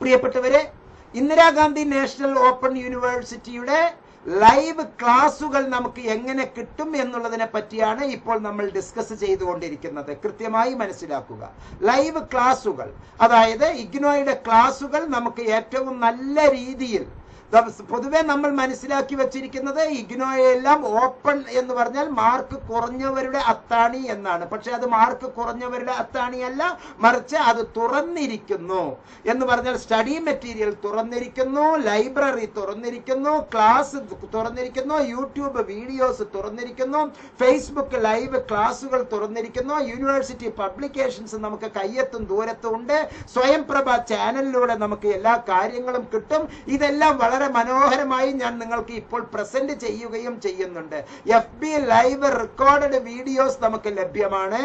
പ്രിയപ്പെട്ടവരെ Indira Gandhi national open യൂണിവേഴ്സിറ്റിയുടെ live ക്ലാസുകൾ നമുക്ക് എങ്ങനെ കിട്ടും എന്നുള്ളതിനെ പറ്റിയാണ് ഇപ്പോൾ നമ്മൾ ഡിസ്കസ് ചെയ്തുകൊണ്ടിരിക്കുന്നത്. കൃത്യമായി മനസ്സിലാക്കുക. ലൈവ് ക്ലാസുകൾ അതായത് ഇഗ്നോയുടെ ക്ലാസുകൾ നമുക്ക് ഏറ്റവും നല്ല രീതിയിൽ പൊതുവെ നമ്മൾ മനസ്സിലാക്കി വെച്ചിരിക്കുന്നത് ഇഗ്നോയെല്ലാം ഓപ്പൺ എന്ന് പറഞ്ഞാൽ മാർക്ക് കുറഞ്ഞവരുടെ അത്താണി എന്നാണ്. പക്ഷെ അത് മാർക്ക് കുറഞ്ഞവരുടെ അത്താണിയല്ല മറിച്ച് അത് തുറന്നിരിക്കുന്നു എന്ന് പറഞ്ഞാൽ സ്റ്റഡി മെറ്റീരിയൽ തുറന്നിരിക്കുന്നു ലൈബ്രറി തുറന്നിരിക്കുന്നു ക്ലാസ് തുറന്നിരിക്കുന്നു യൂട്യൂബ് വീഡിയോസ് തുറന്നിരിക്കുന്നു ഫേസ്ബുക്ക് ലൈവ് ക്ലാസുകൾ തുറന്നിരിക്കുന്നു യൂണിവേഴ്സിറ്റി പബ്ലിക്കേഷൻസ് നമുക്ക് കയ്യെത്തും ദൂരത്തും ഉണ്ട് സ്വയംപ്രഭ ചാനലിലൂടെ നമുക്ക് എല്ലാ കാര്യങ്ങളും കിട്ടും. ഇതെല്ലാം വളരെ മനോഹരമായി ഞാൻ നിങ്ങൾക്ക് ഇപ്പോൾ പ്രസന്റ് ചെയ്യുകയും ചെയ്യുന്നുണ്ട്. F B live recorded videos നമുക്ക് ലഭ്യമാണ്.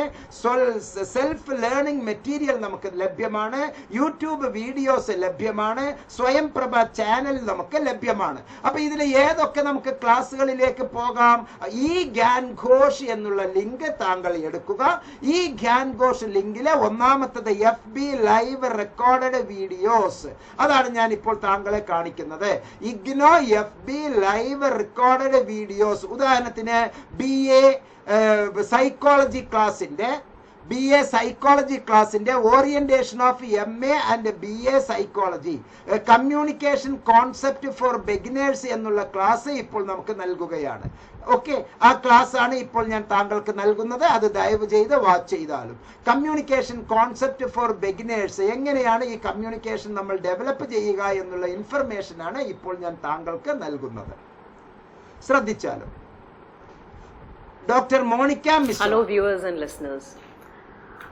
സെൽഫ് ലേണിംഗ് മെറ്റീരിയൽ നമുക്ക് ലഭ്യമാണ്. യൂട്യൂബ് വീഡിയോസ് ലഭ്യമാണ്. സ്വയംപ്രഭ ചാനൽ നമുക്ക് ലഭ്യമാണ്. അപ്പൊ ഇതിൽ ഏതൊക്കെ നമുക്ക് ക്ലാസ്സുകളിലേക്ക് പോകാം? ഈ ഗ്യാൻ ഘോഷ് എന്നുള്ള ലിങ്ക് താങ്കൾ എടുക്കുക. ഈ ഗ്യാൻ ഘോഷ് ലിങ്കിലെ ഒന്നാമത്തത് F B live recorded videos അതാണ് ഞാൻ ഇപ്പോൾ താങ്കളെ കാണിക്കുന്നത്. IGNOU F B live recorded videos ഉദാഹരണത്തിന് ബി എ സൈക്കോളജി ക്ലാസിന്റെ ബി എ സൈക്കോളജി ക്ലാസിന്റെ orientation of M A and B A psychology communication concept for beginners എന്നുള്ള ക്ലാസ് ഇപ്പോൾ നമുക്ക് നൽകുകയാണ്. ഓക്കെ ആ ക്ലാസ് ആണ് ഇപ്പോൾ ഞാൻ താങ്കൾക്ക് നൽകുന്നത്. അത് ദയവ് ചെയ്ത് വാച്ച് ചെയ്താലും. കമ്മ്യൂണിക്കേഷൻ കോൺസെപ്റ്റ് ഫോർ ബിഗിനേഴ്സ് എങ്ങനെയാണ് ഈ കമ്മ്യൂണിക്കേഷൻ നമ്മൾ ഡെവലപ്പ് ചെയ്യുക എന്നുള്ള ഇൻഫർമേഷൻ ആണ് ഇപ്പോൾ ഞാൻ താങ്കൾക്ക് നൽകുന്നത്. ശ്രദ്ധിച്ചാലും. Doctor Monika miss hello viewers and listeners.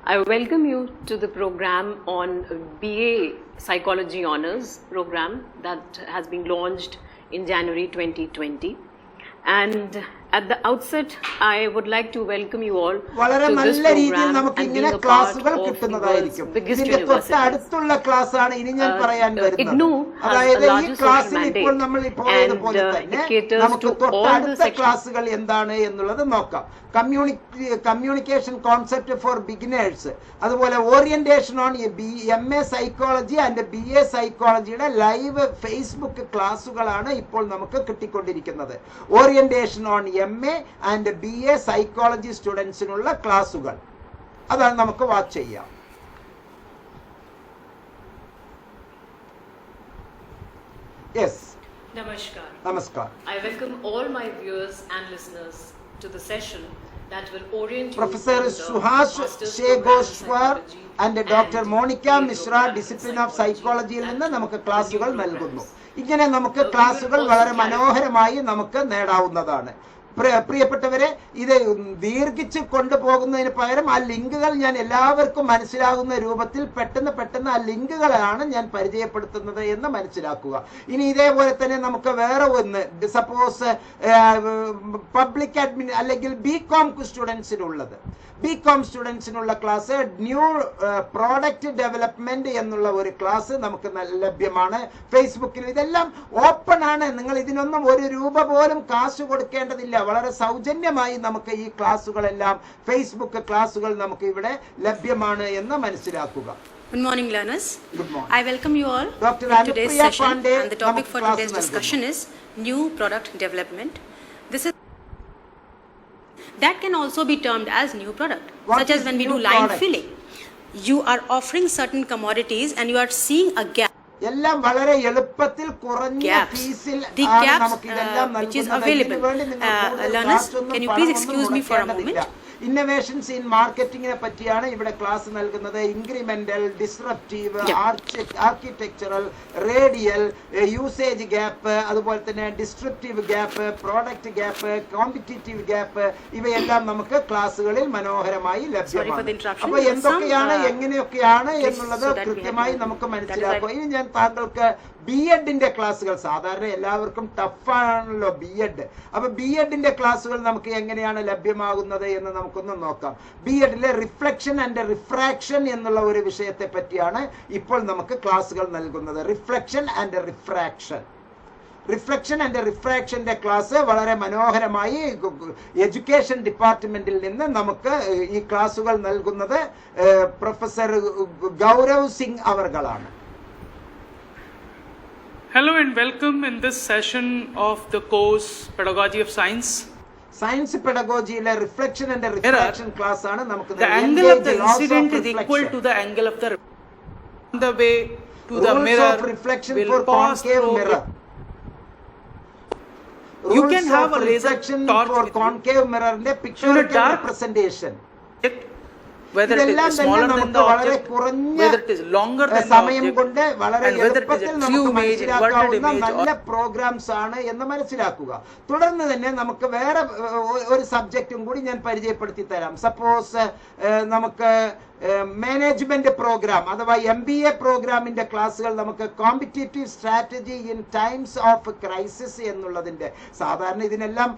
I welcome you to the program on BA Psychology Honors program that has been launched in January 2020. And at the outset, I would like to welcome you all വളരെ നല്ല രീതിയിൽ നമുക്ക് ഇങ്ങനെ ക്ലാസുകൾ കിട്ടുന്നതായിരിക്കും. ഇതിന്റെ തൊട്ട് അടുത്തുള്ള ക്ലാസ് ആണ് ഇനി ഞാൻ Uh, പറയാൻ uh, വരുന്നത്. അതായത് ഈ ക്ലാസ്സിൽ ഇപ്പോൾ നമ്മൾ ഇപ്പോൾ പോയതുപോലെ uh, തന്നെ നമുക്ക് all the തൊട്ടടുത്ത ക്ലാസുകൾ എന്താണ് എന്നുള്ളത് നോക്കാം. കമ്മ്യൂണി കമ്മ്യൂണിക്കേഷൻ കോൺസെപ്റ്റ് ഫോർ ബിഗിനേഴ്സ് അതുപോലെ orientation on B M A psychology and B A സൈക്കോളജിയുടെ live Facebook ക്ലാസുകളാണ് ഇപ്പോൾ നമുക്ക് കിട്ടിക്കൊണ്ടിരിക്കുന്നത്. Orientation on M A and B A psychology സ്റ്റുഡൻസിനുള്ള ക്ലാസ്സുകൾ അതാണ് നമുക്ക് വാച്ച് ചെയ്യാം yes session that will orient you professor on the Suhas master's ഷേഗോശ്വർ program in psychology and doctor Monika Mishra discipline of സൈക്കോളജിയിൽ നിന്ന് നമുക്ക് ക്ലാസുകൾ. നൽകുന്നു ഇങ്ങനെ നമുക്ക് Uh, ക്ലാസുകൾ വളരെ മനോഹരമായി നമുക്ക് നേടാവുന്നതാണ് പ്രിയപ്പെട്ടവരെ ഇത് ദീർഘിച്ച് കൊണ്ടുപോകുന്നതിന് പകരം ആ ലിങ്കുകൾ ഞാൻ എല്ലാവർക്കും മനസ്സിലാകുന്ന രൂപത്തിൽ പെട്ടെന്ന് പെട്ടെന്ന് ആ ലിങ്കുകളാണ് ഞാൻ പരിചയപ്പെടുത്തുന്നത് എന്ന് മനസ്സിലാക്കുക. ഇനി ഇതേപോലെ തന്നെ നമുക്ക് വേറെ ഒന്ന് സപ്പോസ് പബ്ലിക് അഡ്മിൻ അല്ലെങ്കിൽ ബി കോം സ്റ്റുഡൻസിനുള്ളത് ബി കോം സ്റ്റുഡൻസിനുള്ള ക്ലാസ് ന്യൂ പ്രോഡക്റ്റ് ഡെവലപ്മെന്റ് എന്നുള്ള ഒരു ക്ലാസ് നമുക്ക് ലഭ്യമാണ്. ഫേസ്ബുക്കിൽ ഇതെല്ലാം ഓപ്പൺ ആണ്. നിങ്ങൾ ഇതിനൊന്നും ഒരു രൂപ പോലും കാശ് കൊടുക്കേണ്ടതില്ല. വളരെ സൗജന്യമായി നമുക്ക് ഈ ക്ലാസ്സുകളെല്ലാം ഫേസ്ബുക്ക് ക്ലാസ്സുകൾ നമുക്ക് ഇവിടെ ലഭ്യമാണ് എന്ന് മനസ്സിലാക്കുക Good morning, learners. Good morning. I welcome you all Dr. to today's Anupriya session. Pandey, and the topic നമുക്ക് for class today's നൽകുന്നു. discussion is new product development. This is that can also be termed as new product, What such is as when we new do line product? filling. You are offering certain commodities and you are seeing a gap. എല്ലാം വളരെ എളുപ്പത്തിൽ കുറഞ്ഞ. ഫീസിൽ നമുക്ക് ഇതെല്ലാം uh, നൽകുന്നത്. Innovations in മാർക്കറ്റിങ്ങിനെ പറ്റിയാണ് ഇവിടെ ക്ലാസ് നൽകുന്നത്. Incremental disruptive architectural radial usage gap അതുപോലെ തന്നെ disruptive gap product gap competitive gap ഇവയെല്ലാം നമുക്ക് ക്ലാസ്സുകളിൽ മനോഹരമായി ലഭ്യമാണ്. അപ്പൊ എന്തൊക്കെയാണ് uh, എങ്ങനെയൊക്കെയാണ് എന്നുള്ളത് കൃത്യമായി നമുക്ക് മനസ്സിലാക്കുക ഇനി ഞാൻ താങ്കൾക്ക് ബി എഡിന്റെ ക്ലാസ്സുകൾ സാധാരണ എല്ലാവർക്കും ടഫാണല്ലോ ബി എഡ് അപ്പൊ ബി എഡിന്റെ ക്ലാസ്സുകൾ നമുക്ക് എങ്ങനെയാണ് ലഭ്യമാകുന്നത് എന്ന് നമുക്കൊന്ന് നോക്കാം. ബി എഡിലെ റിഫ്ലക്ഷൻ ആൻഡ് റിഫ്രാക്ഷൻ എന്നുള്ള ഒരു വിഷയത്തെ പറ്റിയാണ് ഇപ്പോൾ നമുക്ക് ക്ലാസ്സുകൾ നൽകുന്നത്. Reflection and refraction reflection and റിഫ്രാക്ഷന്റെ class വളരെ മനോഹരമായി എഡ്യൂക്കേഷൻ ഡിപ്പാർട്ട്മെന്റിൽ നിന്ന് നമുക്ക് ഈ ക്ലാസ്സുകൾ നൽകുന്നത് പ്രൊഫസർ ഗൗരവ് സിംഗ് അവർകളാണ്. Hello and welcome in this session of the course Pedagogy of Science. Science പെഡഗോജിയിലെ reflection and Error. Reflection class ആണ് നമുക്ക് The angle of the incident is equal to the angle of the on the way to the Rules mirror of reflection will for pass concave through mirror. You Rules can have of a laser reflection torch for with you. concave mirrorന്റെ So pictorial in a dark- representation. object, whether it ഇതെല്ലാം is തന്നെ നമുക്ക് വളരെ കുറഞ്ഞ സമയം കൊണ്ട് വളരെ എളുപ്പത്തിൽ നമുക്ക് മനസ്സിലാക്കാവുന്ന നല്ല പ്രോഗ്രാംസ് ആണ് എന്ന് മനസ്സിലാക്കുക. തുടർന്ന് തന്നെ നമുക്ക് വേറെ ഒരു സബ്ജക്റ്റും കൂടി ഞാൻ പരിചയപ്പെടുത്തി തരാം. സപ്പോസ് നമുക്ക് മാനേജ്മെന്റ് പ്രോഗ്രാം അഥവാ എം ബി എ പ്രോഗ്രാമിന്റെ ക്ലാസ്സുകൾ നമുക്ക് competitive strategy in times of crisis എന്നുള്ളതിന്റെ സാധാരണ ഇതിനെല്ലാം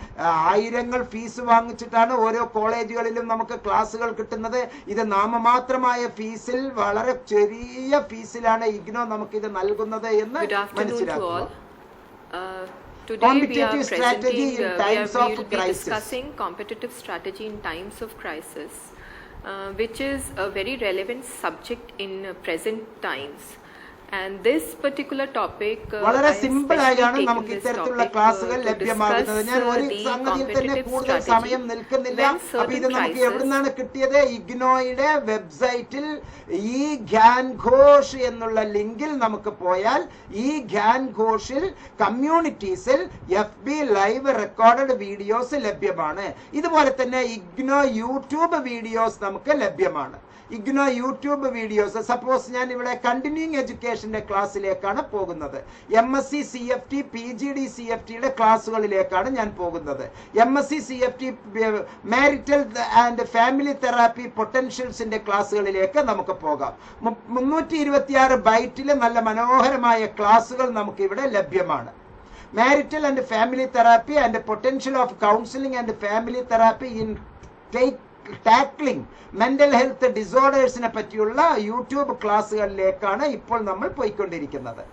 ആയിരങ്ങൾ ഫീസ് വാങ്ങിച്ചിട്ടാണ് ഓരോ കോളേജുകളിലും നമുക്ക് ക്ലാസ്സുകൾ കിട്ടുന്നത്. ഇത് നാമമാത്രമായ ഫീസിൽ വളരെ ചെറിയ ഫീസിലാണ് ഇഗ്നോ നമുക്ക് ഇത് നൽകുന്നത് എന്ന് മനസ്സിലാക്കുക. Uh, Today we are Competitive strategy presenting, in uh, we are, times we of will be discussing competitive strategy in times of crisis, uh, which is a very relevant subject in present times. Uh, വളരെ simple ആയാണ് നമുക്ക് ഇത്തരത്തിലുള്ള ക്ലാസ്സുകൾ ലഭ്യമാകുന്നത്. ഞാൻ ഒരു uh, സംഗതിയിൽ തന്നെ കൂടുതൽ സമയം നിൽക്കുന്നില്ല. അപ്പൊ ഇത് നമുക്ക് എവിടുന്നാണ് കിട്ടിയത്? ഇഗ്നോയുടെ വെബ്സൈറ്റിൽ ഈ ഖ്യാൻ ഘോഷ് എന്നുള്ള ലിങ്കിൽ നമുക്ക് പോയാൽ ഈ ഖ്യാൻ ഘോഷിൽ കമ്മ്യൂണിറ്റീസിൽ F B live recorded videos ലഭ്യമാണ്. ഇതുപോലെ തന്നെ ഇഗ്നോ യൂട്യൂബ് വീഡിയോസ് നമുക്ക് ലഭ്യമാണ്. IGNOU YouTube videos. സപ്പോസ് ഞാൻ ഇവിടെ കണ്ടിന്യൂയിങ് എഡ്യൂക്കേഷന്റെ ക്ലാസ്സിലേക്കാണ് പോകുന്നത്. M S C C F T P G D C F ടിയുടെ ക്ലാസ്സുകളിലേക്കാണ് ഞാൻ പോകുന്നത്. M S C C F T marital and family therapy പൊട്ടൻഷ്യൽസിന്റെ ക്ലാസ്സുകളിലേക്ക് നമുക്ക് പോകാം. മുന്നൂറ്റി ഇരുപത്തിയാറ് ബൈറ്റിലെ നല്ല മനോഹരമായ ക്ലാസ്സുകൾ നമുക്കിവിടെ ലഭ്യമാണ്. Marital and family therapy and potential of counselling and family therapy in tackling mental health ഡിസോർഡേഴ്സിനെ പറ്റിയുള്ള യൂട്യൂബ് ക്ലാസ്സുകളിലേക്കാണ് ഇപ്പോൾ നമ്മൾ പോയിക്കൊണ്ടിരിക്കുന്നത്.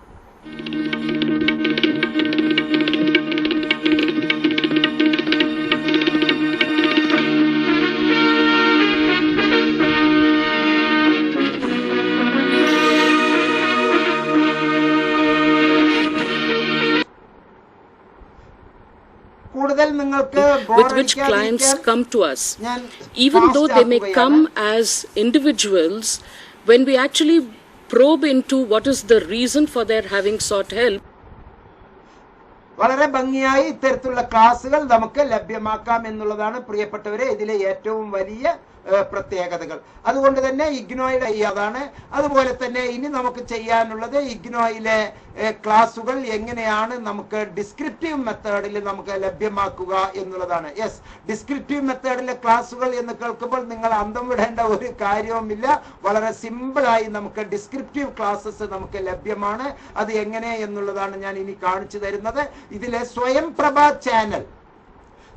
Which clients come to us. Even though they may come as individuals, when we actually probe into what is the reason for their having sought help, വളരെ ഭംഗിയായി ഇത്തരത്തിലുള്ള ക്ലാസ്സുകൾ നമുക്ക് ലഭ്യമാക്കാം എന്നുള്ളതാണ് പ്രിയപ്പെട്ടവരെ ഇതിലെ ഏറ്റവും വലിയ പ്രത്യേകതകൾ. അതുകൊണ്ട് തന്നെ ഇഗ്നോയുടെ അതാണ്. അതുപോലെ തന്നെ ഇനി നമുക്ക് ചെയ്യാനുള്ളത് ഇഗ്നോയിലെ ക്ലാസുകൾ എങ്ങനെയാണ് നമുക്ക് ഡിസ്ക്രിപ്റ്റീവ് മെത്തേഡിൽ നമുക്ക് ലഭ്യമാക്കുക എന്നുള്ളതാണ്. യെസ് ഡിസ്ക്രിപ്റ്റീവ് മെത്തേഡിലെ ക്ലാസുകൾ എന്ന് കേൾക്കുമ്പോൾ നിങ്ങൾ അന്തം വിടേണ്ട ഒരു കാര്യവുമില്ല. വളരെ സിമ്പിളായി നമുക്ക് ഡിസ്ക്രിപ്റ്റീവ് ക്ലാസ്സസ് നമുക്ക് ലഭ്യമാണ്. അത് എങ്ങനെ എന്നുള്ളതാണ് ഞാൻ ഇനി കാണിച്ചു തരുന്നത്. ഇതിലെ സ്വയം പ്രഭ ചാനൽ.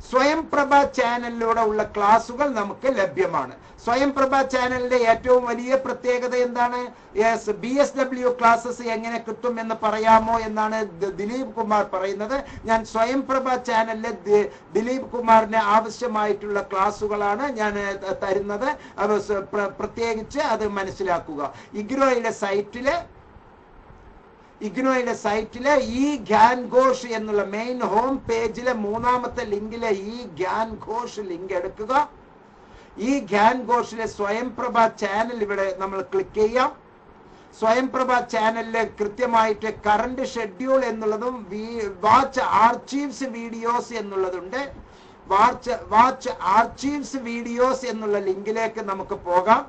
സ്വയം പ്രഭ ചാനലിലൂടെ ഉള്ള ക്ലാസുകൾ നമുക്ക് ലഭ്യമാണ്. സ്വയം പ്രഭ ചാനലിന്റെ ഏറ്റവും വലിയ പ്രത്യേകത എന്താണ്? Yes B S W classes എങ്ങനെ കിട്ടും എന്ന് പറയാമോ എന്നാണ് ദിലീപ് കുമാർ പറയുന്നത്. ഞാൻ സ്വയം പ്രഭ ചാനലിലെ ദിലീപ് കുമാറിന് ആവശ്യമായിട്ടുള്ള ക്ലാസ്സുകളാണ് ഞാൻ തരുന്നത്. പ്രത്യേകിച്ച് അത് മനസ്സിലാക്കുക. ഇഗ്രോയുടെ സൈറ്റിൽ ഇഗ്നോയുടെ സൈറ്റിലെ ഈ ഗ്യാൻ ഘോഷ് എന്നുള്ള മെയിൻ ഹോം പേജിലെ മൂന്നാമത്തെ ലിങ്കിലെ ഈ ഗ്യാൻ ഘോഷ് ലിങ്ക് എടുക്കുക. ഈ ഗ്യാൻ ഘോഷിലെ സ്വയംപ്രഭ ചാനൽ ഇവിടെ നമ്മൾ ക്ലിക്ക് ചെയ്യാം. സ്വയംപ്രഭ ചാനലിൽ കൃത്യമായിട്ട് കറണ്ട് ഷെഡ്യൂൾ എന്നുള്ളതും വാച്ച് ആർച്ചീവ്സ് വീഡിയോസ് എന്നുള്ളതുണ്ട്. വാച്ച് വാച്ച് ആർച്ചീവ്സ് വീഡിയോസ് എന്നുള്ള ലിങ്കിലേക്ക് നമുക്ക് പോകാം.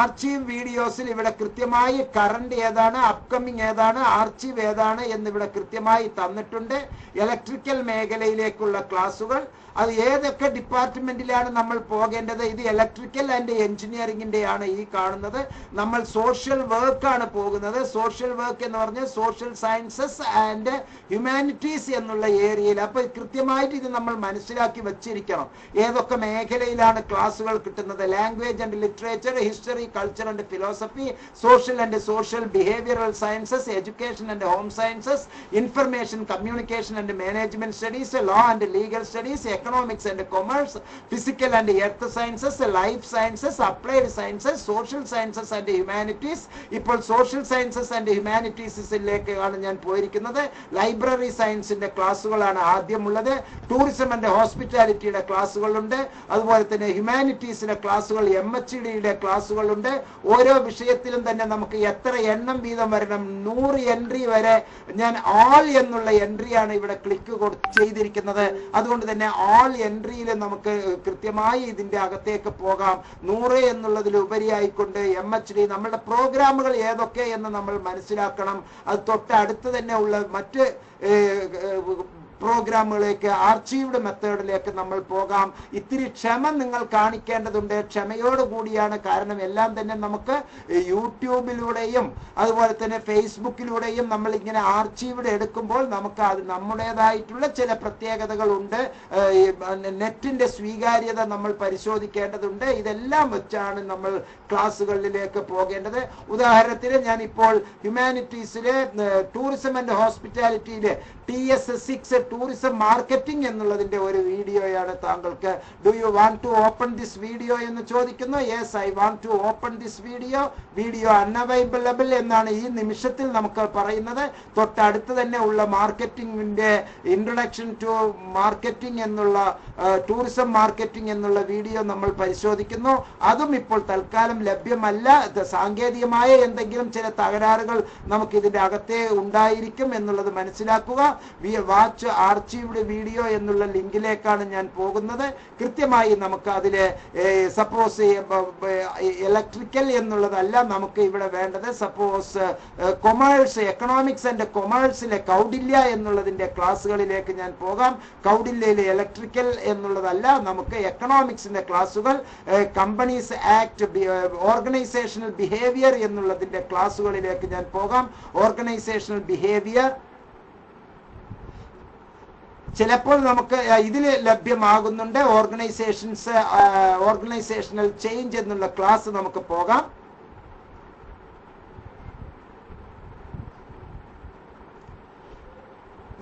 ആർച്ചീവ് വീഡിയോസിൽ ഇവിടെ കൃത്യമായി കറണ്ട് ഏതാണ് അപ്കമിങ് ഏതാണ് ആർച്ചീവ് ഏതാണ് എന്നിവിടെ കൃത്യമായി തന്നിട്ടുണ്ട്. ഇലക്ട്രിക്കൽ മേഖലയിലേക്കുള്ള ക്ലാസുകൾ അത് ഏതൊക്കെ ഡിപ്പാർട്ട്മെന്റിലാണ് നമ്മൾ പോകേണ്ടത്? ഇത് ഇലക്ട്രിക്കൽ ആൻഡ് എഞ്ചിനീയറിംഗിന്റെ ആണ് ഈ കാണുന്നത്. നമ്മൾ സോഷ്യൽ വർക്കാണ് പോകുന്നത്. സോഷ്യൽ വർക്ക് എന്ന് പറഞ്ഞാൽ സോഷ്യൽ സയൻസസ് ആൻഡ് ഹ്യൂമാനിറ്റീസ് എന്നുള്ള ഏരിയയിൽ. അപ്പൊ കൃത്യമായിട്ട് ഇത് നമ്മൾ മനസ്സിലാക്കി വെച്ചിരിക്കണം. ഏതൊക്കെ മേഖലയിലാണ് ക്ലാസ്സുകൾ കിട്ടുന്നത്? Language and literature history history culture and philosophy social and social behavioural sciences education and home sciences information communication and management studies law and legal studies economics and commerce physical and earth sciences life sciences applied sciences social sciences and humanities ഇപ്പോൾ social sciences and ഹ്യൂമാനിറ്റീസിലേക്കാണ് ഞാൻ പോയിരിക്കുന്നത്. Library സയൻസിന്റെ ക്ലാസ്സുകളാണ് ആദ്യമുള്ളത്. Tourism and ഹോസ്പിറ്റാലിറ്റിയുടെ ക്ലാസ്സുകളുണ്ട്. അതുപോലെ തന്നെ ഹ്യൂമാനിറ്റീസിന്റെ ക്ലാസ്സുകൾ M H ഡിയുടെ ക്ലാസ്സുകളുണ്ട് ഓരോ വിഷയത്തിലും തന്നെ നമുക്ക് എത്ര എണ്ണം വീതം വരണം. നൂറ് എൻട്രി വരെ ഞാൻ ആൾ എന്നുള്ള എൻട്രിയാണ് ഇവിടെ ക്ലിക്ക് ചെയ്തിരിക്കുന്നത്. അതുകൊണ്ട് തന്നെ ആൾ എൻട്രിയിൽ നമുക്ക് കൃത്യമായി ഇതിന്റെ അകത്തേക്ക് പോകാം. നൂറ് എന്നുള്ളതിലുപരിയായിക്കൊണ്ട് എം എച്ച് ഡി നമ്മുടെ പ്രോഗ്രാമുകൾ ഏതൊക്കെ എന്ന് നമ്മൾ മനസ്സിലാക്കണം. അത് തൊട്ടടുത്ത് തന്നെ ഉള്ള മറ്റ് പ്രോഗ്രാമുകളിലേക്ക് ആർച്ചീവ്ഡ് മെത്തേഡിലേക്ക് നമ്മൾ പോകാം. ഇത്തിരി ക്ഷമ നിങ്ങൾ കാണിക്കേണ്ടതുണ്ട്. ക്ഷമയോടുകൂടിയാണ് കാരണം എല്ലാം തന്നെ നമുക്ക് യൂട്യൂബിലൂടെയും അതുപോലെ തന്നെ ഫേസ്ബുക്കിലൂടെയും നമ്മൾ ഇങ്ങനെ ആർച്ചീവ്ഡ് എടുക്കുമ്പോൾ നമുക്ക് അത് നമ്മുടേതായിട്ടുള്ള ചില പ്രത്യേകതകളുണ്ട്. നെറ്റിന്റെ സ്വീകാര്യത നമ്മൾ പരിശോധിക്കേണ്ടതുണ്ട്. ഇതെല്ലാം വെച്ചാണ് നമ്മൾ ക്ലാസ്സുകളിലേക്ക് പോകേണ്ടത്. ഉദാഹരണത്തിന് ഞാൻ ഇപ്പോൾ ഹ്യൂമാനിറ്റീസിലെ tourism and ഹോസ്പിറ്റാലിറ്റിയിലെ T S six tourism marketing എന്നുള്ളതിന്റെ ഒരു വീഡിയോയാണ് താങ്കൾക്ക്. Do you want to open this video എന്ന് ചോദിക്കുന്നു. Yes I want to open this video video unavailable എന്നാണ് ഈ നിമിഷത്തിൽ നമുക്ക് പറയുന്നത്. തൊട്ടടുത്ത് തന്നെ ഉള്ള മാർക്കറ്റിംഗിന്റെ ഇൻട്രൊഡക്ഷൻ ടു മാർക്കറ്റിംഗ് എന്നുള്ള ടൂറിസം മാർക്കറ്റിംഗ് എന്നുള്ള വീഡിയോ നമ്മൾ പരിശോധിക്കുന്നു. അതും ഇപ്പോൾ തൽക്കാലം ലഭ്യമല്ല. സാങ്കേതികമായ എന്തെങ്കിലും ചില തകരാറുകൾ നമുക്ക് ഇതിന്റെ അകത്തെ ഉണ്ടായിരിക്കും എന്നുള്ളത് മനസ്സിലാക്കുക. വി വാച്ച് ആർച്ചീവ്ഡ് വീഡിയോ എന്നുള്ള ലിങ്കിലേക്കാണ് ഞാൻ പോകുന്നത്. കൃത്യമായി നമുക്ക് അതിൽ സപ്പോസ് ഇലക്ട്രിക്കൽ എന്നുള്ളതല്ല നമുക്ക് ഇവിടെ വേണ്ടത്. സപ്പോസ് കൊമേഴ്സ് എക്കണോമിക്സ് ആൻഡ് കൊമേഴ്സിലെ കൗഡില്യ എന്നുള്ളതിന്റെ ക്ലാസ്സുകളിലേക്ക് ഞാൻ പോകാം. കൗഡില്യയിലെ ഇലക്ട്രിക്കൽ എന്നുള്ളതല്ല നമുക്ക് എക്കണോമിക്സിന്റെ ക്ലാസ്സുകൾ കമ്പനീസ് ആക്ട് ഓർഗനൈസേഷണൽ ബിഹേവിയർ എന്നുള്ളതിന്റെ ക്ലാസ്സുകളിലേക്ക് ഞാൻ പോകാം. ഓർഗനൈസേഷണൽ ബിഹേവിയർ ചിലപ്പോൾ നമുക്ക് ഇതിൽ ലഭ്യമാകുന്നുണ്ട് ഓർഗനൈസേഷൻസ് ഓർഗനൈസേഷണൽ ചേഞ്ച് എന്നുള്ള ക്ലാസ് നമുക്ക് പോകാം.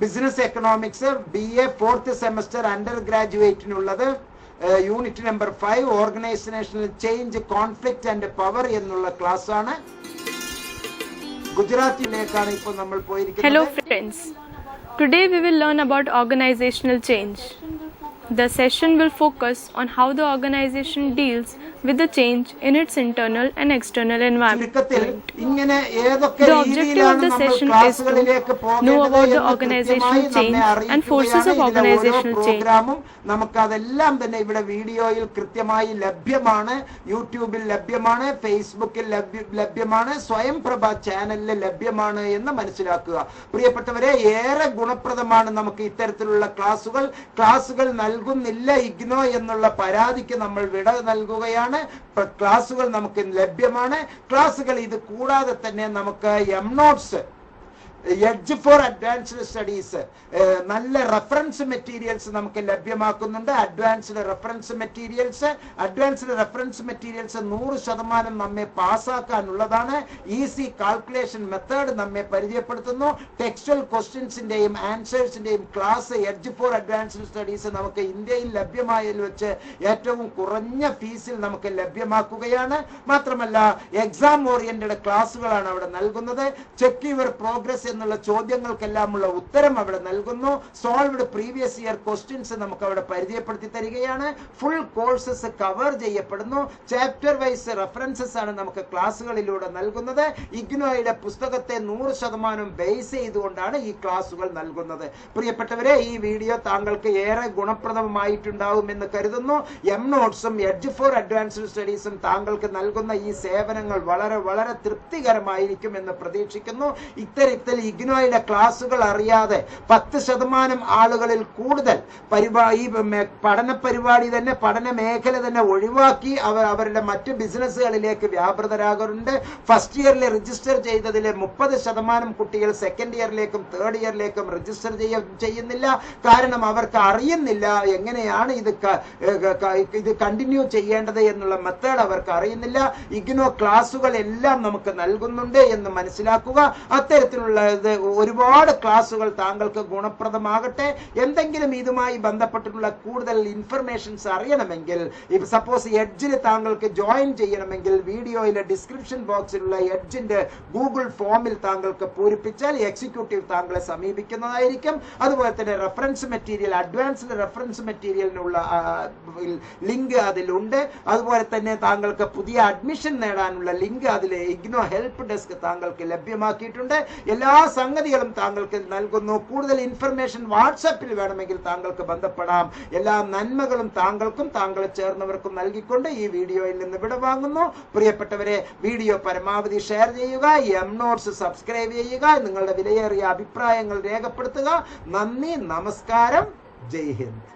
Business economics B A fourth semester under ഗ്രാജുവേറ്റിനുള്ളത് unit number five organisational change conflict and power എന്നുള്ള ക്ലാസ് ആണ് ഗുജറാത്തിലേക്കാണ് ഇപ്പോൾ നമ്മൾ പോയിരിക്കുന്നത്. Hello friends. Today we will learn about organizational change. The session will focus on how the organization deals with the change in its internal and external environment. ഇങ്ങനെ ഏതൊക്കെ The objective of the session is to know about the organizational change and forces of organizational change. പ്രോഗ്രാമും നമുക്ക് അതെല്ലാം തന്നെ ഇവിടെ വീഡിയോയിൽ കൃത്യമായി ലഭ്യമാണ് യൂട്യൂബിൽ ലഭ്യമാണ് ഫേസ്ബുക്കിൽ ലഭ്യമാണ് സ്വയം പ്രഭ ചാനലിൽ ലഭ്യമാണ് എന്ന് മനസ്സിലാക്കുക പ്രിയപ്പെട്ടവരെ ഏറെ ഗുണപ്രദമാണ് നമുക്ക് ഇത്തരത്തിലുള്ള ക്ലാസുകൾ ക്ലാസുകൾ നൽകുന്നില്ല ഇഗ്നോ എന്നുള്ള പരാതിക്ക് നമ്മൾ വിട നൽകുകയാണ് പ- ക്ലാസ്സുകൾ നമുക്ക് ലഭ്യമാണ്. ക്ലാസ്സുകൾ ഇത് കൂടാതെ തന്നെ നമുക്ക് M notes edge for advanced studies നല്ല റെഫറൻസ് മെറ്റീരിയൽസ് നമുക്ക് ലഭ്യമാക്കുന്നുണ്ട്. Advanced reference materials advanced reference materials നൂറ് ശതമാനം നമ്മെ പാസ്സാക്കാനുള്ളതാണ്. ഈസി കാൽക്കുലേഷൻ മെത്തേഡ് നമ്മെ പരിചയപ്പെടുത്തുന്നു. ടെക്സ്റ്റൽ ക്വസ്റ്റ്യൻസിന്റെയും ആൻസേഴ്സിന്റെയും class edge for advanced studies നമുക്ക് ഇന്ത്യയിൽ ലഭ്യമായതിൽ വെച്ച് ഏറ്റവും കുറഞ്ഞ ഫീസിൽ നമുക്ക് ലഭ്യമാക്കുകയാണ്. മാത്രമല്ല എക്സാം ഓറിയന്റഡ് ക്ലാസ്സുകളാണ് അവിടെ നൽകുന്നത്. ചെക്ക് യുവർ പ്രോഗ്രസ് എന്നുള്ള ചോദ്യങ്ങൾക്കെല്ലാമുള്ള ഉത്തരം അവിടെ നൽകുന്നു. സോൾവ്ഡ് പ്രീവിയസ് ഇയർ ക്വസ്റ്റ്യൻസ് നമുക്ക് അവിടെ പരിചയപ്പെടുത്തി തരികയാണ്. ഫുൾ കോഴ്സസ് കവർ ചെയ്യപ്പെടുന്നു. ചാപ്റ്റർ വൈസ് റെഫറൻസസ് ആണ് നമുക്ക് ക്ലാസ്സുകളിലൂടെ നൽകുന്നത്. ഇഗ്നോയുടെ പുസ്തകത്തെ നൂറ് ശതമാനം ബേസ് ചെയ്തുകൊണ്ടാണ് ഈ ക്ലാസ്സുകൾ നൽകുന്നത്. പ്രിയപ്പെട്ടവരെ ഈ വീഡിയോ താങ്കൾക്ക് ഏറെ ഗുണപ്രദമായിട്ടുണ്ടാവും എന്ന് കരുതുന്നു. എം നോട്ട്സും എഡ്ജ് ഫോർ അഡ്വാൻസ്ഡ് സ്റ്റഡീസും താങ്കൾക്ക് നൽകുന്ന ഈ സേവനങ്ങൾ വളരെ വളരെ തൃപ്തികരമായിരിക്കും എന്ന് പ്രതീക്ഷിക്കുന്നു. ഇത്തരത്തിൽ ഇഗ്നോയുടെ ക്ലാസ്സുകൾ അറിയാതെ പത്ത് ശതമാനം ആളുകളിൽ കൂടുതൽ പരിപാ ഈ പഠന പരിപാടി തന്നെ പഠന മേഖല തന്നെ ഒഴിവാക്കി അവർ അവരുടെ മറ്റ് ബിസിനസ്സുകളിലേക്ക് വ്യാപൃതരാകാറുണ്ട്. ഫസ്റ്റ് ഇയറിൽ രജിസ്റ്റർ ചെയ്തതിലെ മുപ്പത് ശതമാനം കുട്ടികൾ സെക്കൻഡ് ഇയറിലേക്കും തേർഡ് ഇയറിലേക്കും രജിസ്റ്റർ ചെയ്യ ചെയ്യുന്നില്ല. കാരണം അവർക്ക് അറിയുന്നില്ല എങ്ങനെയാണ് ഇത് ഇത് കണ്ടിന്യൂ ചെയ്യേണ്ടത് എന്നുള്ള മെത്തേഡ് അവർക്ക് അറിയുന്നില്ല. ഇഗ്നോ ക്ലാസ്സുകൾ എല്ലാം നമുക്ക് നൽകുന്നുണ്ട് എന്ന് മനസ്സിലാക്കുക. അത്തരത്തിലുള്ള ഒരുപാട് ക്ലാസുകൾ താങ്കൾക്ക് ഗുണപ്രദമാകട്ടെ. എന്തെങ്കിലും ഇതുമായി ബന്ധപ്പെട്ടിട്ടുള്ള കൂടുതൽ ഇൻഫർമേഷൻസ് അറിയണമെങ്കിൽ സപ്പോസ് എഡ്ജിൽ താങ്കൾക്ക് ജോയിൻ ചെയ്യണമെങ്കിൽ വീഡിയോയിലെ ഡിസ്ക്രിപ്ഷൻ ബോക്സിലുള്ള എഡ്ജിന്റെ ഗൂഗിൾ ഫോമിൽ താങ്കൾക്ക് പൂരിപ്പിച്ചാൽ എക്സിക്യൂട്ടീവ് താങ്കളെ സമീപിക്കുന്നതായിരിക്കും. അതുപോലെ തന്നെ റെഫറൻസ് മെറ്റീരിയൽ അഡ്വാൻസ്ഡ് റെഫറൻസ് മെറ്റീരിയലിനുള്ള ലിങ്ക് അതിലുണ്ട്. അതുപോലെ തന്നെ താങ്കൾക്ക് പുതിയ അഡ്മിഷൻ നേടാനുള്ള ലിങ്ക് അതിൽ ഇഗ്നോ ഹെൽപ്പ് ഡെസ്ക് താങ്കൾക്ക് ലഭ്യമാക്കിയിട്ടുണ്ട്. എല്ലാ സംഗതികളും താങ്കൾക്ക് നൽകുന്നു. കൂടുതൽ ഇൻഫർമേഷൻ വാട്സാപ്പിൽ വേണമെങ്കിൽ താങ്കൾക്ക് ബന്ധപ്പെടാം. എല്ലാ നന്മകളും താങ്കൾക്കും താങ്കളെ ചേർന്നവർക്കും നൽകിക്കൊണ്ട് ഈ വീഡിയോയിൽ നിന്ന് വിടവാങ്ങുന്നു. പ്രിയപ്പെട്ടവരെ വീഡിയോ പരമാവധി ഷെയർ ചെയ്യുക എം നോട്ട്സ് സബ്സ്ക്രൈബ് ചെയ്യുക നിങ്ങളുടെ വിലയേറിയ അഭിപ്രായങ്ങൾ രേഖപ്പെടുത്തുക. നന്ദി നമസ്കാരം. ജയ് ഹിന്ദ്.